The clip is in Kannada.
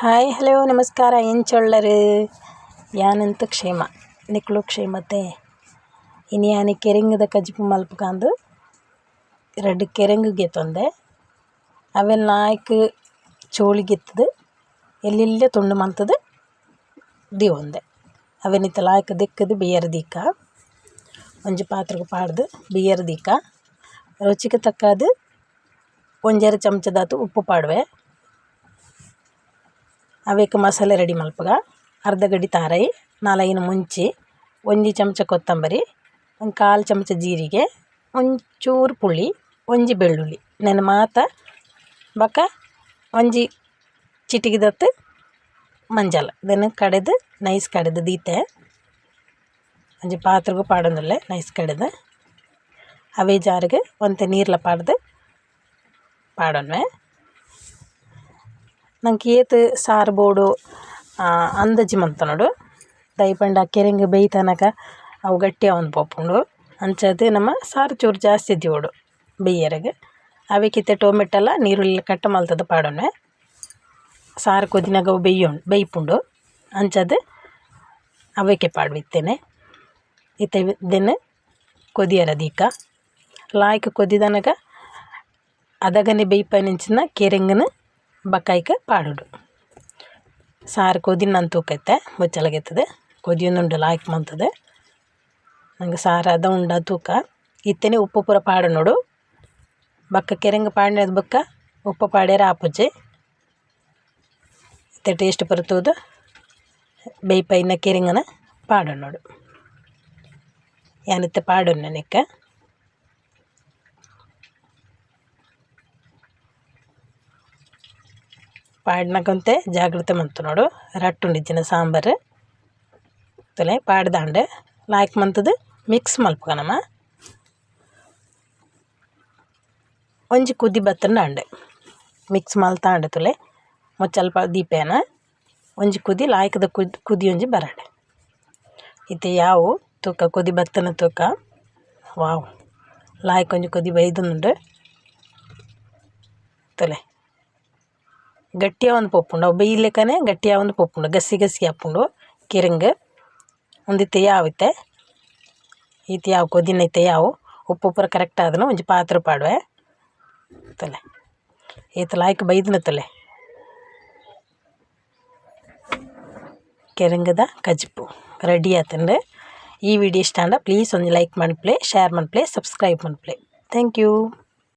ಹಾಯ್, ಹಲೋ, ನಮಸ್ಕಾರ, ಏನು ಚೊಳ್ಳರು? ಯಾನಂತ ಕ್ಷೇಮ ನಿಕ್ಲು ಕ್ಷೇಮತೆ. ಇನ್ನು ಯಾನಿ ಕೆರೆಂಗದ ಕಜಿಪು ಮಲ್ಪಕಂದು ರೆಡ್ ಕೆರೆಂಗಿಗೆ ತೊಂದೆ. ಅವೆಲ್ಲ ನಾಯ್ಕ ಚೋಳಿಗಿತ್ತದು ಎಲ್ಲೆಲ್ಲೇ ತುಂಡು ಮಂತದು ದಿವೊಂದೆ ಅವೆನಿತ್ತ ಲಾಯ್ಕ ದಿಕ್ಕದು ಬಿಯರ್ ದೀಕ. ಒಂಜಿ ಪಾತ್ರೆಗೆ ಪಾಡ್ದು ಬಿಯರ್ ದೀಕ. ರುಚಿಗೆ ತಕ್ಕದು ಒಂಜರ ಚಮಚದಾತು ಉಪ್ಪು ಪಾಡುವೆ. ಅವೇಕ್ ಮಸಾಲೆ ರೆಡಿ ಮಲ್ಪಗ. ಅರ್ಧ ಗಡ್ಡಿ ತಾರೈ ನಾಲೈನ್ ಮುಂಚಿ, ಒಂಜಿ ಚಮಚ ಕೊತ್ತಂಬರಿ, ಒಂದು ಕಾಲು ಚಮಚ ಜೀರಿಗೆ ಒಂಚೂರು ಪುಳಿ, ಒಂಜಿ ಬೆಳ್ಳುಳ್ಳಿ. ನೆನ ಮಾತ ಬೊಕ ಒಂಜಿ ಚಿಟಿಗೆದತ್ತು ಮಂಜಾಲ. ಇದನ್ನು ಕಡೆದು ನೈಸ್ ಕಡೆದು ದೀತೆ. ಒಂಜಿ ಪಾತ್ರೆಗು ಪಾಡೊಂದುಲ್ಲೆ ನೈಸ್ ಕಡೆದು. ಅವೇ ಜಾರಿಗೆ ಒಂತೆ ನೀರ್ಲ ಪಾಡ್ದು ಪಾಡೊನ್ವೆ ನಂಗೆ ಏತ್ ಸಾರ್ ಬೋಡು ಅಂದಾಜಿ ಮಲ್ತುಂಡು ದಾಯಿ ಪಂಡ ಕೆರೆಂಗ್ ಬೇಯ್ತನಕ ಅವು ಗಟ್ಟಿ ಆವೊಂದು ಪೋಪುಂಡು. ಅಂಚಾದ್ ನಮ ಸಾರು ಚೂರು ಜಾಸ್ತಿ ದೀವೊಡು ಬೇಯರೆಗ್. ಅವೆಕಿತ್ತೆ ಟೊಮೆಟೊಲ ನೀರುಳ್ಳಿ ಕಟ್ಟ ಮಲ್ತದ ಪಾಡೊನ್ವೆ ಸಾರು ಕೊದಿನಾಗ ಅವು ಬೇಯೋಂಡು, ಬೇಯ್ಪುಂಡು. ಅಂಚಾದ್ ಅವೆಕೆ ಪಾಡ್ಬಿತ್ತೇನೆ. ಇತ್ತೆ ದೆನ್ ಕೊದಿಯರ ದೀಕ. ಲಾಯ್ಕ್ ಕೊದಿದನಗ ಅದಗನೆ ಬೇಯ್ಪನಂಚಿನ ಕೆರೆಂಗನ ಬಕಾಯ್ಕ ಪಾಡುಡು ಸಾರು ಕೊದಿನಂದು ತೂಕೈತೆ ಮುಚ್ಚಲಾಗೈತದೆ ಕೊದಿಯೊಂದು ಉಂಡಲ್ಲ ಹಾಕಿ ಮಂತದೆ. ನಂಗೆ ಸಾರು ಅದ ಉಂಡ ತೂಕ. ಇತ್ತೇನೆ ಉಪ್ಪು ಪೂರ ಪಾಡುನೋಡು ಬಕ್ಕ ಕೆರೆಂಗ ಪಾಡಿನದು ಬಕ್ಕ, ಉಪ್ಪು ಪಾಡ್ಯಾರ ಆಪುಜಿ ಇತ್ತೆ ಟೇಸ್ಟ್ ಬರುತ್ತೋದು. ಬೇಯ್ ಪೈನ ಕೆರೆಂಗನ ಏನಿತ್ತೆ ಪಾಡು ಪಾಡುನ್ನ ನೆಕ್ಕ ಪಾಡ್ನಕಂತೆ ಜಾಗ್ರತೆ ಮಂತುನೋಡು ರಟ್ಟುಂಡಿಜ್ಜಿನ ಸಾಂಬಾರ್. ತುಲೆ ಪಾಡ್ದಾಂಡೆ ಲಾಯ್ಕ್ ಮಂತುದು ಮಿಕ್ಸ್ ಮಲ್ಪುಗನಮ ಒಂಜಿ ಕುದಿ ಬತ್ತುಂಡು ಆಂಡೆ ಮಿಕ್ಸ್ ಮಲ್ತಾಂಡೆ ತುಲೆ. ಮುಚ್ಚಲ್ಪ ದೀಪೇನ ಒಂಜಿ ಕುದಿ ಲಾಯ್ಕದ ಕುದಿ ಕುದಿ ಒಂಜಿ ಬರಡೆ. ಇತ್ತೆ ಯಾವು? ತೂಕ, ಕುದಿ ಬತ್ತನ ತೂಕ. ವಾವ್. ಲಾಯ್ಕ್ ಒಂಜಿ ಕುದಿ ಬೈದುಂಡು ತುಲೆ. ಗಟ್ಟಿ ಒಂದು ಪೊಪ್ಪುಂಡು. ಅವು ಬೇಯ್ಲಿಕ್ಕನೆ ಗಟ್ಟಿ ಒಂದು ಪೊಪ್ಪುಂಡು. ಗಸಿ ಗಸಿ ಆಪುಂಡು ಕೆರೆಂಗ್. ಒಂದಿತ್ತೆ ಯಾವಿತ್ತೆ ಈತ್ ಯಾವು ಕೊದಿನೈತೆ ಯಾವು? ಉಪ್ಪು ಪೂರ ಕರೆಕ್ಟ್ ಆದನು. ಒಂಜಿ ಪಾತ್ರೆ ಪಾಡುವೆ. ತಲೆ. ಈತ ಲಾಯ್ಕ್ ಬೈದನ ತಲೆ. ಕೆರೆಂಗದ ಕಜ್ಪು. ರೆಡಿ ಆತಂಡು. ಈ ವಿಡಿಯೋ ಇಷ್ಟ ಅಂಡ ಪ್ಲೀಸ್ ಒಂದು ಲೈಕ್ ಮನ್ಪ್ಲೆ ಶೇರ್ ಮನ್ಪ್ಲೆ ಸಬ್ಸ್ಕ್ರೈಬ್ ಮನ್ಪ್ಲೆ ಥ್ಯಾಂಕ್ ಯು.